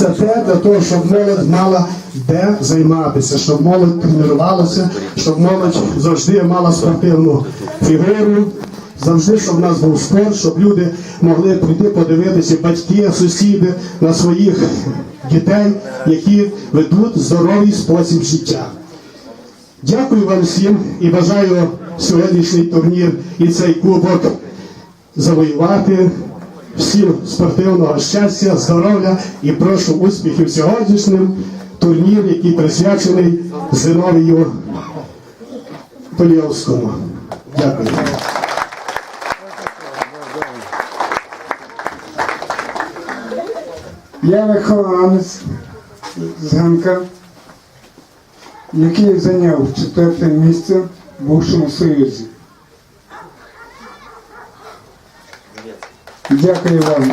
Це те для того, щоб молодь мала де займатися, щоб молодь тренувалася, щоб молодь завжди мала спортивну фігуру, завжди, щоб в нас був спорт, щоб люди могли прийти подивитися, батьки, сусіди на своїх дітей, які ведуть здоровий спосіб життя. Дякую вам всім і бажаю сьогоднішній турнір і цей кубок завоювати. Всім спортивного щастя, здоров'я і прошу успіхів сьогоднішнім турнір, який присвячений Зиновію Поліовському. Дякую. Я вихованець з Ганка, який зайняв четверте місце в бувшому Союзі. Дякую вам.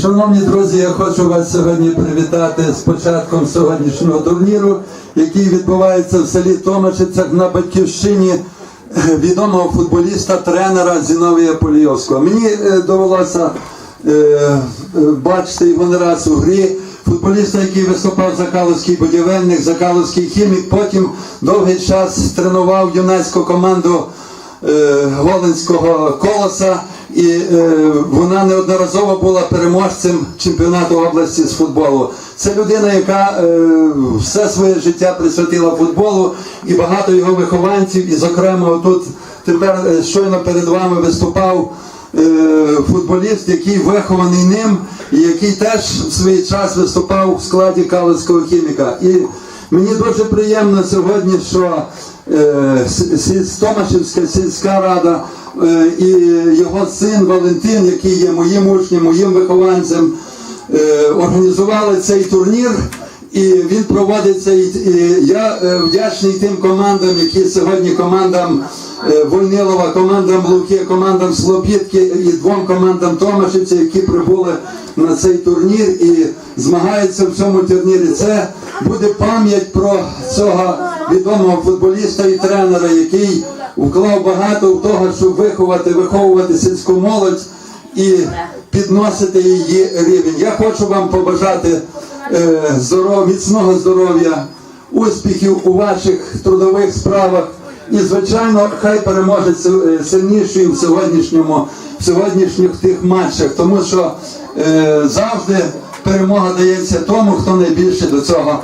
Шановні друзі, я хочу вас сьогодні привітати з початком сьогоднішнього турніру, який відбувається в селі Томашицях на батьківщині е, відомого футболіста, тренера Зіновія Полійовського. Мені е, довелося е, бачити його не раз у грі. Футболіста, який виступав за будівельник, за хімік, потім довгий час тренував юнацьку команду е, Волинського колоса, і е, вона неодноразово була переможцем чемпіонату області з футболу. Це людина, яка е, все своє життя присвятила футболу, і багато його вихованців, і, зокрема, тут тепер щойно перед вами виступав. Е, Футболіст, який вихований ним, і який теж в свій час виступав в складі Калицького хіміка. І мені дуже приємно сьогодні, що е, Томашівська сільська рада е, і його син Валентин, який є моїм учнем, моїм вихованцем, організували цей турнір. І він проводиться, і, я е, вдячний тим командам, які сьогодні командам е, Войнилова, командам Луки, командам Слобідки і двом командам Томашівця, які прибули на цей турнір і змагаються в цьому турнірі. Це буде пам'ять про цього відомого футболіста і тренера, який вклав багато в того, щоб виховати, виховувати сільську молодь і підносити її рівень. Я хочу вам побажати здоров, міцного здоров'я, успіхів у ваших трудових справах. І, звичайно, хай переможе сильнішою е, в сьогоднішньому в сьогоднішніх тих матчах, тому що е, завжди перемога дається тому, хто найбільше до цього